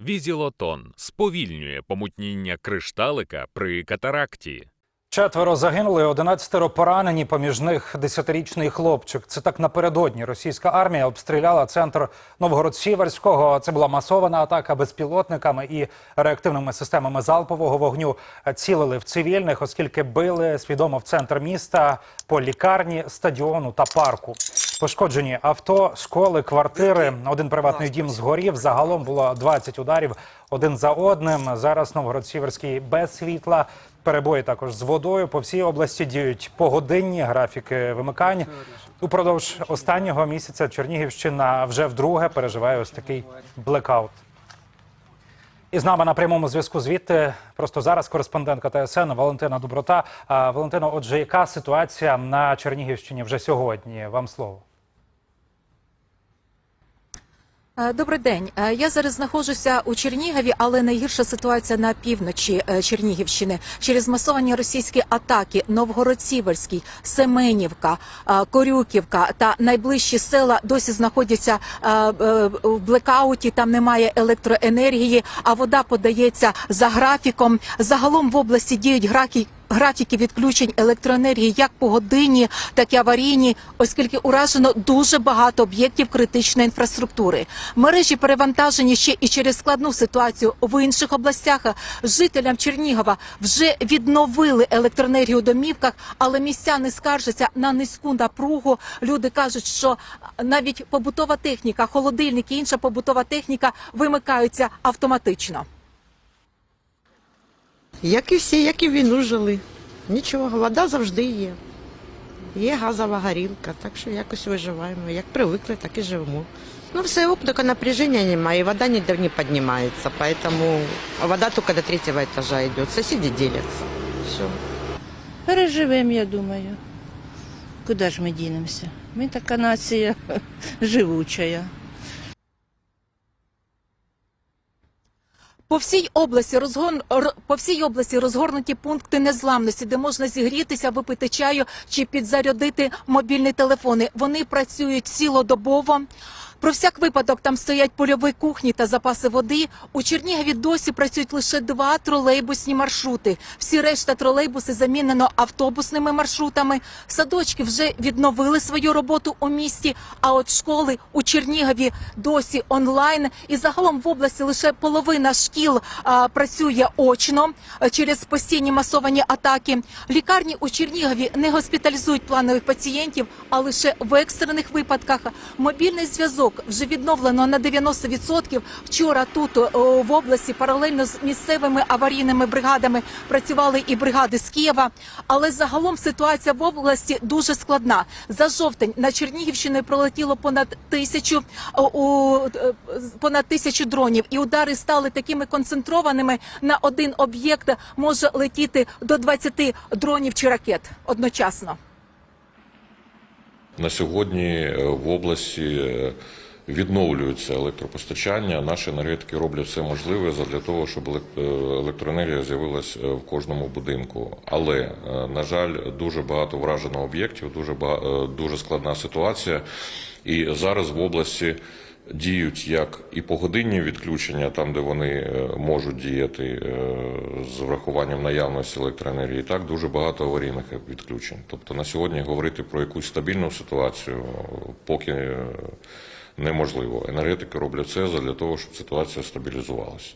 Візілотон сповільнює помутніння кришталика при катаракті. Четверо загинули, 11 поранені, поміж них десятирічний хлопчик. Це так напередодні російська армія обстріляла центр Новгород-Сіверського. Це була масована атака безпілотниками і реактивними системами залпового вогню. Цілили в цивільних, оскільки били свідомо в центр міста по лікарні, стадіону та парку. Пошкоджені авто, школи, квартири. Один приватний дім згорів. Загалом було 20 ударів один за одним. Зараз Новгород-Сіверський без світла. Перебої також з водою по всій області діють погодинні графіки вимикань. Упродовж останнього місяця Чернігівщина вже вдруге переживає ось такий блекаут. І з нами на прямому зв'язку звідти просто зараз кореспондентка ТСН Валентина Доброта. А, Валентино, отже, яка ситуація на Чернігівщині вже сьогодні? Вам слово. Е, Добрий день. Е, Я зараз знаходжуся у Чернігові, але найгірша ситуація на півночі е, Чернігівщини через масовані російські атаки Новгород-Сіверський, Семенівка, е, Корюківка та найближчі села досі знаходяться е, е, в блекауті. Там немає електроенергії, а вода подається за графіком. Загалом в області діють графіки графіки відключень електроенергії як погодинні, так і аварійні, оскільки уражено дуже багато об'єктів критичної інфраструктури. Мережі перевантажені ще і через складну ситуацію в інших областях. Жителям Чернігова вже відновили електроенергію у домівках, але містяни скаржаться на низьку напругу. Люди кажуть, що навіть побутова техніка, холодильник і інша побутова техніка вимикаються автоматично. Як і всі, як і війну жили. Нічого, вода завжди є. Є газова горілка, так що якось виживаємо. Як привикли, так і живемо. Ну, все оптика напряжения немає, вода ніде не піднімається, поэтому вода тільки до третього этажа йде. Сусіди діляться. Все. Переживемо, я думаю. Куди ж ми дінемося? Ми така нація живуча. По всій області розгон по всій області розгорнуті пункти незламності, де можна зігрітися, випити чаю чи підзарядити мобільні телефони. Вони працюють цілодобово. Про всяк випадок там стоять польові кухні та запаси води. У Чернігові досі працюють лише два тролейбусні маршрути. Всі решта тролейбуси замінено автобусними маршрутами. Садочки вже відновили свою роботу у місті. А от школи у Чернігові досі онлайн. І загалом в області лише половина шкіл а, працює очно через постійні масовані атаки. Лікарні у Чернігові не госпіталізують планових пацієнтів, а лише в екстрених випадках. Мобільний зв'язок вже відновлено на 90%. Вчора тут в області паралельно з місцевими аварійними бригадами працювали і бригади з Києва. Але загалом ситуація в області дуже складна. За жовтень на Чернігівщину пролетіло понад тисячу о, у е, понад тисячу дронів, і удари стали такими концентрованими. На один об'єкт може летіти до 20 дронів чи ракет одночасно. На сьогодні е, в області е, відновлюється електропостачання. Наші енергетики роблять все можливе для того, щоб е, електроенергія з'явилась в кожному будинку. Але на жаль, дуже багато вражено об'єктів, дуже ба- е, дуже складна ситуація. І зараз в області діють як і погодинні відключення, там де вони е, можуть діяти е, з врахуванням наявності електроенергії, так дуже багато аварійних відключень. Тобто на сьогодні говорити про якусь стабільну ситуацію е, поки неможливо. Енергетики роблять все для того, щоб ситуація стабілізувалася.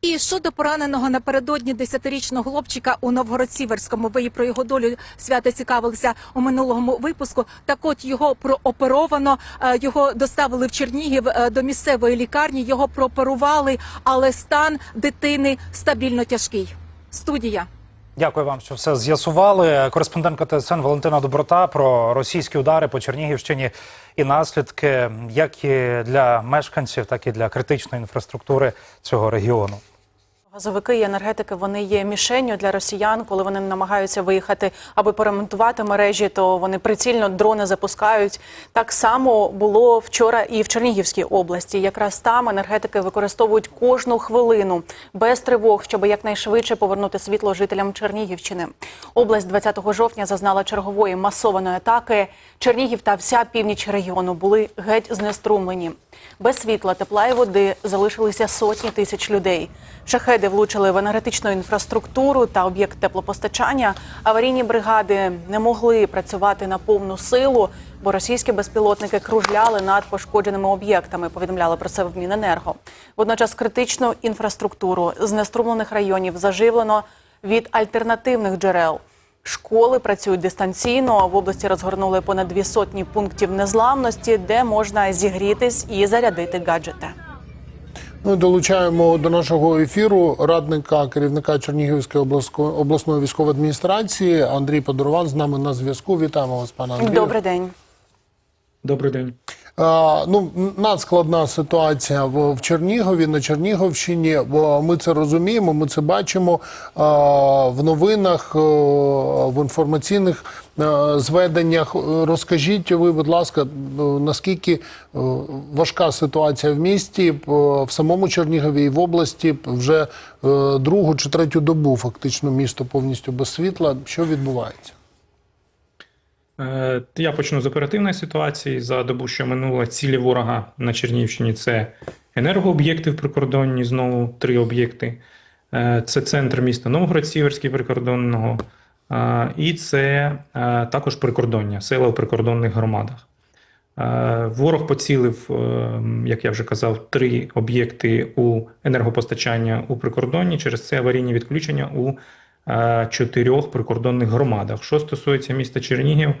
І щодо пораненого напередодні десятирічного хлопчика у Новгород-Сіверському, ви про його долю свято цікавилися у минулому випуску. Так от його прооперовано, е, його доставили в Чернігів е, до місцевої лікарні, його прооперували, але стан дитини стабільно тяжкий. Студія. Дякую вам, що все з'ясували. Кореспондентка ТСН Валентина Доброта про російські удари по Чернігівщині і наслідки як і для мешканців, так і для критичної інфраструктури цього регіону. Газовики і енергетики вони є мішенню для росіян, коли вони намагаються виїхати, аби поремонтувати мережі, то вони прицільно дрони запускають. Так само було вчора і в Чернігівській області. Якраз там енергетики використовують кожну хвилину без тривог, щоб якнайшвидше повернути світло жителям Чернігівщини. Область 20 жовтня зазнала чергової масованої атаки. Чернігів та вся північ регіону були геть знеструмлені. Без світла, тепла і води залишилися сотні тисяч людей. Шахеди влучили в енергетичну інфраструктуру та об'єкт теплопостачання. Аварійні бригади не могли працювати на повну силу, бо російські безпілотники кружляли над пошкодженими об'єктами. Повідомляли про це в Міненерго. Водночас критичну інфраструктуру з неструмлених районів заживлено від альтернативних джерел. Школи працюють дистанційно. В області розгорнули понад дві сотні пунктів незламності, де можна зігрітись і зарядити гаджети. Ми долучаємо до нашого ефіру радника керівника Чернігівської обласно- обласної військової адміністрації Андрій Подорван з нами на зв'язку. Вітаємо вас, пане Андрію. Добрий день. Добрий день. Ну, надскладна ситуація в, Чернігові, на Чернігівщині. Бо ми це розуміємо, ми це бачимо в новинах, в інформаційних зведеннях. Розкажіть ви, будь ласка, а, наскільки важка ситуація в місті, в самому Чернігові і в області вже другу чи третю добу фактично місто повністю без світла. Що відбувається? Е, Я почну з оперативної ситуації. За добу, що минула, цілі ворога на Чернігівщині це енергооб'єкти в прикордонні, знову три об'єкти. Е, Це центр міста Новгород-Сіверський прикордонного, е, і це також прикордоння, села в прикордонних громадах. Ворог поцілив, як я вже казав, три об'єкти у енергопостачання у прикордонні. Через це аварійні відключення у чотирьох прикордонних громадах. Що стосується міста Чернігів,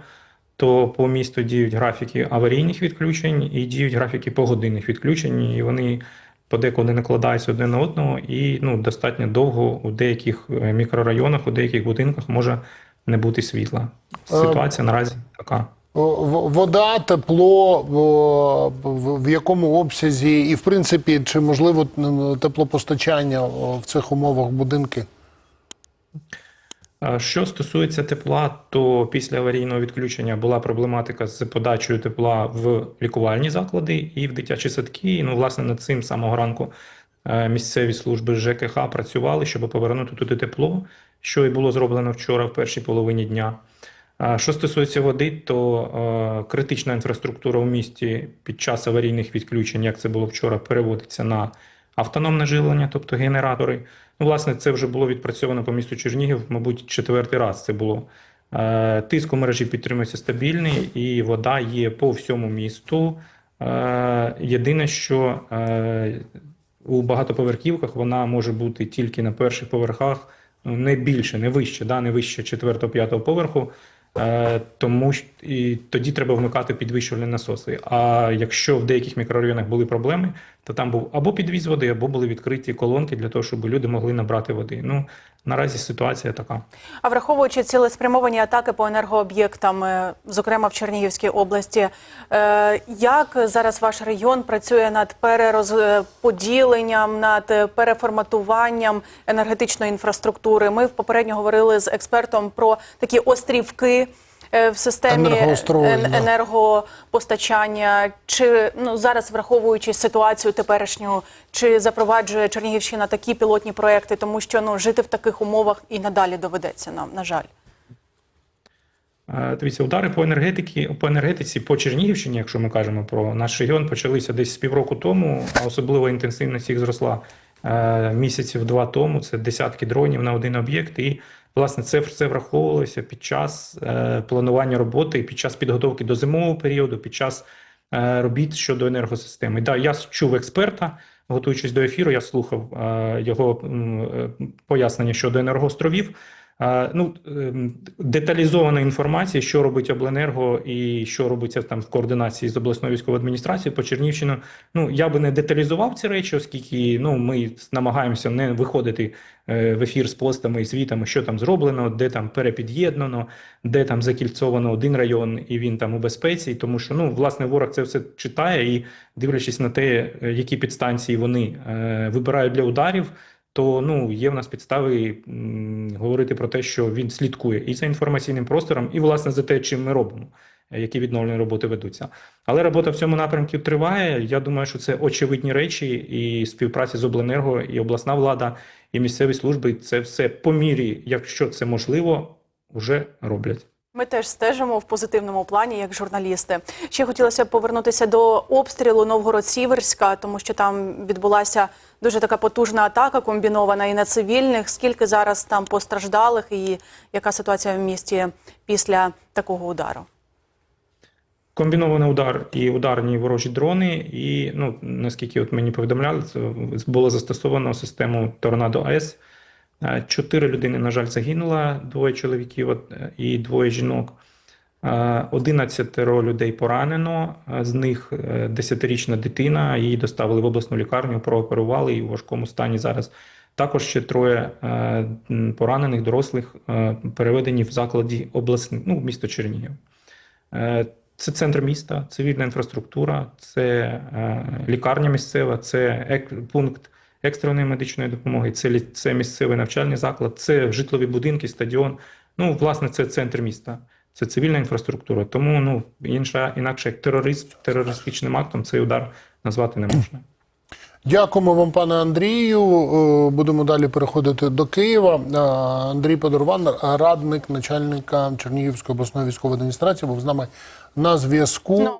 то по місту діють графіки аварійних відключень і діють графіки погодинних відключень, і вони подекуди накладаються один на одного, і ну, достатньо довго у деяких е, мікрорайонах, у деяких будинках може не бути світла. Ситуація наразі така. Вода, тепло, в якому обсязі, і в принципі, чи можливо теплопостачання в цих умовах будинки? Що стосується тепла, то після аварійного відключення була проблематика з подачею тепла в лікувальні заклади і в дитячі садки. І, ну, власне, над цим самого ранку е, місцеві служби ЖКХ працювали, щоб повернути туди тепло, що і було зроблено вчора в першій половині дня. Що стосується води, то е, критична інфраструктура у місті під час аварійних відключень, як це було вчора, переводиться на автономне живлення, тобто генератори. Ну, власне, це вже було відпрацьовано по місту Чернігів, мабуть, четвертий раз це було. Е, Тиск у мережі підтримується стабільний, і вода є по всьому місту. Е, Єдине, що е, у багатоповерхівках вона може бути тільки на перших поверхах, ну, не більше, не вище, да, не вище 4-5 поверху. Тому і тоді треба вмикати підвищувальні насоси. А якщо в деяких мікрорайонах були проблеми, то там був або підвіз води, або були відкриті колонки для того, щоб люди могли набрати води. Ну наразі ситуація така. А враховуючи цілеспрямовані атаки по енергооб'єктам, е, зокрема в Чернігівській області, е, як зараз ваш регіон працює над перерозподіленням, над е, переформатуванням енергетичної інфраструктури? Ми попередньо говорили з експертом про такі острівки. Е, В системі енергопостачання, чи ну зараз враховуючи ситуацію теперішню, чи запроваджує Чернігівщина такі пілотні проекти, тому що ну жити в таких умовах і надалі доведеться нам, на жаль. Дивіться, удари по енергетиці, по енергетиці по Чернігівщині, якщо ми кажемо про наш регіон, почалися десь з півроку тому, а особливо інтенсивність їх зросла е, місяців два тому. Це десятки дронів на один об'єкт. І власне це все враховувалося під час е, планування роботи, під час підготовки до зимового періоду, під час е, робіт щодо енергосистеми. Да, я чув експерта, готуючись до ефіру, я слухав е, його пояснення щодо енергоостровів. Ну, ем, деталізованої інформації, що робить обленерго і що робиться там в координації з обласною військовою адміністрацією по Чернівщину. Ну я би не деталізував ці речі, оскільки ну ми намагаємося не виходити е, в ефір з постами і звітами, що там зроблено, де там перепід'єднано, де там закільцовано один район і він там у безпеці. Тому що ну власне ворог це все читає і дивлячись на те, е, які підстанції вони е, вибирають для ударів то ну є в нас підстави говорити про те, що він слідкує і за інформаційним простором, і власне за те, чим ми робимо, е, які відновлені роботи ведуться. Але робота в цьому напрямку триває. Я думаю, що це очевидні речі, і співпраця з обленерго, і обласна влада, і місцеві служби це все по мірі, якщо це можливо, вже роблять. Ми теж стежимо в позитивному плані, як журналісти. Ще хотілося б повернутися до обстрілу Новгород-Сіверська, тому що там відбулася дуже така потужна атака, комбінована і на цивільних. Скільки зараз там постраждалих, і яка ситуація в місті після такого удару? Комбінований удар і ударні ворожі дрони, і ну наскільки от мені повідомляли, це було застосовано систему Торнадо С. Е, Чотири людини, на жаль, загинуло, двоє чоловіків е, і двоє жінок. Е, 11 людей поранено, е, з них е, 10-річна дитина. Її доставили в обласну лікарню, прооперували і у важкому стані зараз. Також ще троє е, поранених дорослих е, переведені в закладі обласні, ну, місто Чернігів. Е, Це центр міста, цивільна інфраструктура, це е, лікарня місцева, це пункт екстреної медичної допомоги, це, це місцевий навчальний заклад, це житлові будинки, стадіон. Ну, власне, це центр міста, це цивільна інфраструктура. Тому ну, інша, інакше як терорист, терористичним актом цей удар назвати не можна. Дякуємо вам, пане Андрію. Е, Будемо далі переходити до Києва. Е, Андрій Подорван, радник начальника Чернігівської обласної військової адміністрації, був з нами на зв'язку. Ну.